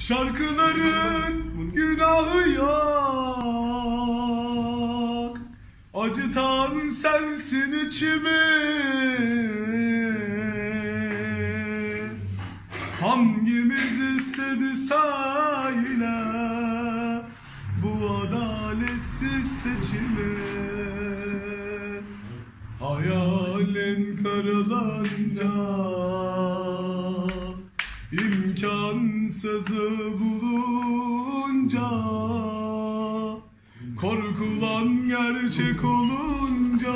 Şarkıların günahı yok. Acıtan sensin içimi Hangimiz istedi söyle Bu adaletsiz seçimi Hayalin kırılınca imkansızı bulunca Korkulan gerçek olunca